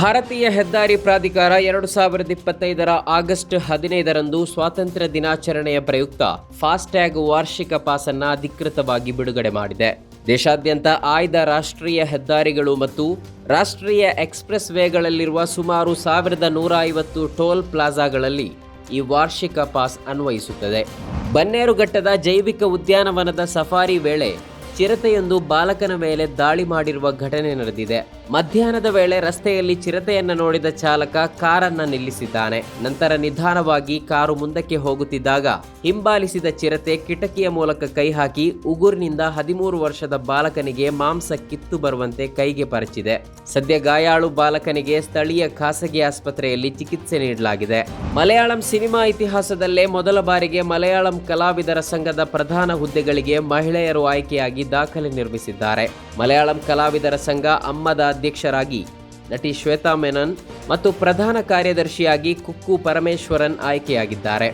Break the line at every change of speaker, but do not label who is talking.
ಭಾರತೀಯ ಹೆದ್ದಾರಿ ಪ್ರಾಧಿಕಾರ ಎರಡು ಸಾವಿರದ ಇಪ್ಪತ್ತೈದರ ಆಗಸ್ಟ್ ಹದಿನೈದರಂದು ಸ್ವಾತಂತ್ರ್ಯ ದಿನಾಚರಣೆಯ ಪ್ರಯುಕ್ತ ಫಾಸ್ಟ್ಯಾಗ್ ವಾರ್ಷಿಕ ಪಾಸನ್ನ ಅಧಿಕೃತವಾಗಿ ಬಿಡುಗಡೆ ಮಾಡಿದೆ. ದೇಶಾದ್ಯಂತ ಆಯ್ದ ರಾಷ್ಟ್ರೀಯ ಹೆದ್ದಾರಿಗಳು ಮತ್ತು ರಾಷ್ಟ್ರೀಯ ಎಕ್ಸ್ಪ್ರೆಸ್ ವೇಗಳಲ್ಲಿರುವ ಸುಮಾರು ಸಾವಿರದ ನೂರ ಐವತ್ತು ಟೋಲ್ ಪ್ಲಾಜಾಗಳಲ್ಲಿ ಈ ವಾರ್ಷಿಕ ಪಾಸ್ ಅನ್ವಯಿಸುತ್ತದೆ. ಬನ್ನೇರುಘಟ್ಟದ ಜೈವಿಕ ಉದ್ಯಾನವನದ ಸಫಾರಿ ವೇಳೆ ಚಿರತೆಯೊಂದು ಬಾಲಕನ ಮೇಲೆ ದಾಳಿ ಮಾಡಿರುವ ಘಟನೆ ನಡೆದಿದೆ. ಮಧ್ಯಾಹ್ನದ ವೇಳೆ ರಸ್ತೆಯಲ್ಲಿ ಚಿರತೆಯನ್ನ ನೋಡಿದ ಚಾಲಕ ಕಾರನ್ನ ನಿಲ್ಲಿಸಿದ್ದಾನೆ. ನಂತರ ನಿಧಾನವಾಗಿ ಕಾರು ಮುಂದಕ್ಕೆ ಹೋಗುತ್ತಿದ್ದಾಗ ಹಿಂಬಾಲಿಸಿದ ಚಿರತೆ ಕಿಟಕಿಯ ಮೂಲಕ ಕೈ ಹಾಕಿ ಉಗುರಿನಿಂದ ಹದಿಮೂರು ವರ್ಷದ ಬಾಲಕನಿಗೆ ಮಾಂಸ ಕಿತ್ತು ಬರುವಂತೆ ಕೈಗೆ ಪರಚಿದೆ. ಸದ್ಯ ಗಾಯಾಳು ಬಾಲಕನಿಗೆ ಸ್ಥಳೀಯ ಖಾಸಗಿ ಆಸ್ಪತ್ರೆಯಲ್ಲಿ ಚಿಕಿತ್ಸೆ ನೀಡಲಾಗಿದೆ. ಮಲಯಾಳಂ ಸಿನಿಮಾ ಇತಿಹಾಸದಲ್ಲೇ ಮೊದಲ ಬಾರಿಗೆ ಮಲಯಾಳಂ ಕಲಾವಿದರ ಸಂಘದ ಪ್ರಧಾನ ಹುದ್ದೆಗಳಿಗೆ ಮಹಿಳೆಯರು ಆಯ್ಕೆಯಾಗಿ ದಾಖಲೆ ನಿರ್ಮಿಸಿದ್ದಾರೆ. ಮಲಯಾಳಂ ಕಲಾವಿದರ ಸಂಘ ಅಮ್ಮದ ಅಧ್ಯಕ್ಷರಾಗಿ ನಟಿ ಶ್ವೇತಾ ಮೆನನ್ ಮತ್ತು ಪ್ರಧಾನ ಕಾರ್ಯದರ್ಶಿಯಾಗಿ ಕುಕ್ಕು ಪರಮೇಶ್ವರನ್ ಆಯ್ಕೆಯಾಗಿದ್ದಾರೆ.